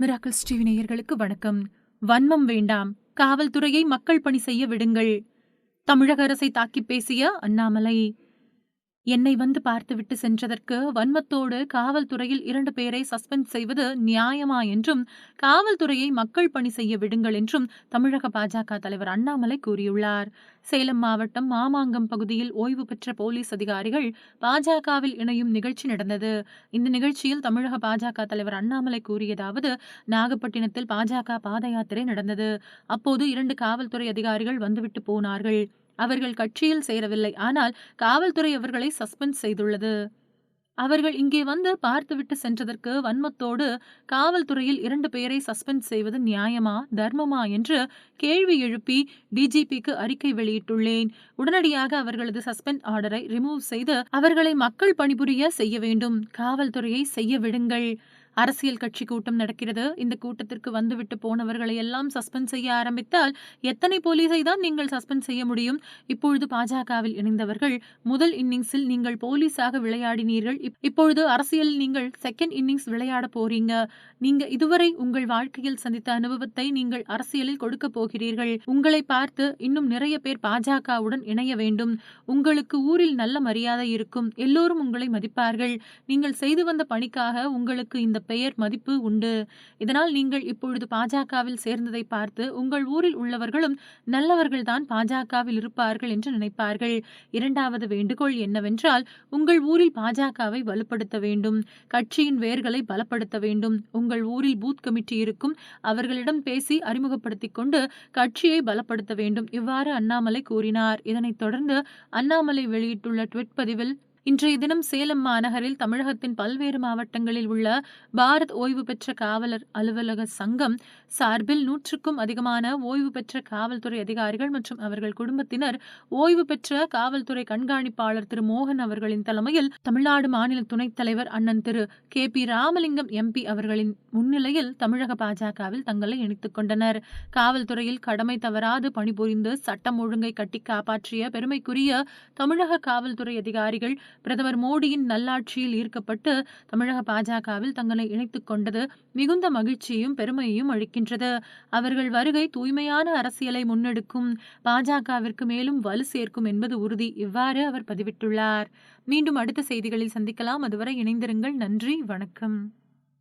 Miracles TV நேயர்களுக்கு வணக்கம். வன்மம் வேண்டாம். காவல்துறையை மக்கள் பணி செய்ய விடுங்கள். தமிழக அரசை தாக்கி பேசிய அண்ணாமலை என்னை வந்து பார்த்துவிட்டு சென்றதற்கு வன்மத்தோடு காவல்துறையில் இரண்டு பேரை சஸ்பெண்ட் செய்வது நியாயமா என்றும் காவல்துறையை மக்கள் பணி செய்ய விடுங்கள் என்றும் தமிழக பாஜக தலைவர் அண்ணாமலை கூறியுள்ளார். சேலம் மாவட்டம் மாமாங்கம் பகுதியில் ஓய்வு பெற்ற போலீஸ் அதிகாரிகள் பாஜகவில் இணையும் நிகழ்ச்சி நடந்தது. இந்த நிகழ்ச்சியில் தமிழக பாஜக தலைவர் அண்ணாமலை கூறியதாவது நாகப்பட்டினத்தில் பாஜக பாத யாத்திரை நடந்தது. அப்போது இரண்டு காவல்துறை அதிகாரிகள் வந்துவிட்டு போனார்கள். அவர்கள் கட்சியில் சேரவில்லை. ஆனால் காவல்துறை அவர்களை சஸ்பெண்ட் செய்துள்ளது. அவர்கள் இங்கே வந்து பார்த்துவிட்டு சென்றதற்கு வன்மத்தோடு காவல்துறையில் இரண்டு பேரை சஸ்பெண்ட் செய்வது நியாயமா தர்மமா என்று கேள்வி எழுப்பி டிஜிபிக்கு அறிக்கை வெளியிட்டுள்ளேன். உடனடியாக அவர்களது சஸ்பெண்ட் ஆர்டரை ரிமூவ் செய்து அவர்களை மக்கள் பணிபுரிய செய்ய வேண்டும். காவல்துறையை செய்ய விடுங்கள். அரசியல் கட்சி கூட்டம் நடக்கிறது. இந்த கூட்டத்திற்கு வந்துவிட்டு போனவர்களை எல்லாம் சஸ்பெண்ட் செய்ய ஆரம்பித்தால் எத்தனை போலீஸை தான் நீங்கள் சஸ்பெண்ட் செய்ய முடியும்? இப்பொழுது பாஜகவில் இணைந்தவர்கள் முதல் இன்னிங்ஸில் நீங்கள் போலீஸாக விளையாடினீர்கள். இப்பொழுது அரசியலில் நீங்கள் செகண்ட் இன்னிங்ஸ் விளையாட போறீங்க. நீங்க இதுவரை உங்கள் வாழ்க்கையில் சந்தித்த அனுபவத்தை நீங்கள் அரசியலில் கொடுக்க போகிறீர்கள். உங்களை பார்த்து இன்னும் நிறைய பேர் பாஜகவுடன் இணைய வேண்டும். உங்களுக்கு ஊரில் நல்ல மரியாதை இருக்கும். எல்லோரும் உங்களை மதிப்பார்கள். நீங்கள் செய்து வந்த பணிக்காக உங்களுக்கு இந்த பெயர் மதிப்பு உண்டு. இதனால் நீங்கள் இப்பொழுது பாஜகவில் சேர்ந்ததை பார்த்து உங்கள் ஊரில் உள்ளவர்களும் நல்லவர்கள்தான் பாஜகவில் இருப்பார்கள் என்று நினைப்பார்கள். இரண்டாவது வேண்டுகோள் என்னவென்றால் உங்கள் ஊரில் பாஜகவை வலுப்படுத்த வேண்டும். கட்சியின் வேர்களை பலப்படுத்த வேண்டும். உங்கள் ஊரில் பூத் கமிட்டி இருக்கும். அவர்களிடம் பேசி அறிமுகப்படுத்திக் கொண்டு கட்சியை பலப்படுத்த வேண்டும். இவ்வாறு அண்ணாமலை கூறினார். இதனைத் தொடர்ந்து அண்ணாமலை வெளியிட்டுள்ள ட்விட் பதிவில் இன்றைய தினம் சேலம் மாநகரில் தமிழகத்தின் பல்வேறு மாவட்டங்களில் உள்ள பாரத் ஓய்வு பெற்ற காவலர் அலுவலக சங்கம் சார்பில் நூற்றுக்கும் அதிகமான ஓய்வு பெற்ற காவல்துறை அதிகாரிகள் மற்றும் அவர்கள் குடும்பத்தினர் ஓய்வு பெற்ற காவல்துறை கண்காணிப்பாளர் திரு மோகன் அவர்களின் தலைமையில் தமிழ்நாடு மாநில துணைத் தலைவர் அண்ணன் திரு கே பி ராமலிங்கம் எம்பி அவர்களின் முன்னிலையில் தமிழக பாஜகவில் தங்களை இணைத்துக் கொண்டனர். காவல்துறையில் கடமை தவறாது பணிபுரிந்து சட்டம் ஒழுங்கை கட்டி காப்பாற்றிய பெருமைக்குரிய தமிழக காவல்துறை அதிகாரிகள் பிரதமர் மோடியின் நல்லாட்சியில் ஈர்க்கப்பட்டு தமிழக பாஜகவில் தங்களை இணைத்துக் கொண்டது மிகுந்த மகிழ்ச்சியும் பெருமையையும் அளிக்கின்றது. அவர்கள் வருகை தூய்மையான அரசியலை முன்னெடுக்கும் பாஜகவிற்கு மேலும் வலு சேர்க்கும் என்பது உறுதி இவ்வாறு அவர் பதிவிட்டுள்ளார். மீண்டும் அடுத்த செய்திகளில் சந்திக்கலாம். அதுவரை இணைந்திருங்கள். நன்றி. வணக்கம்.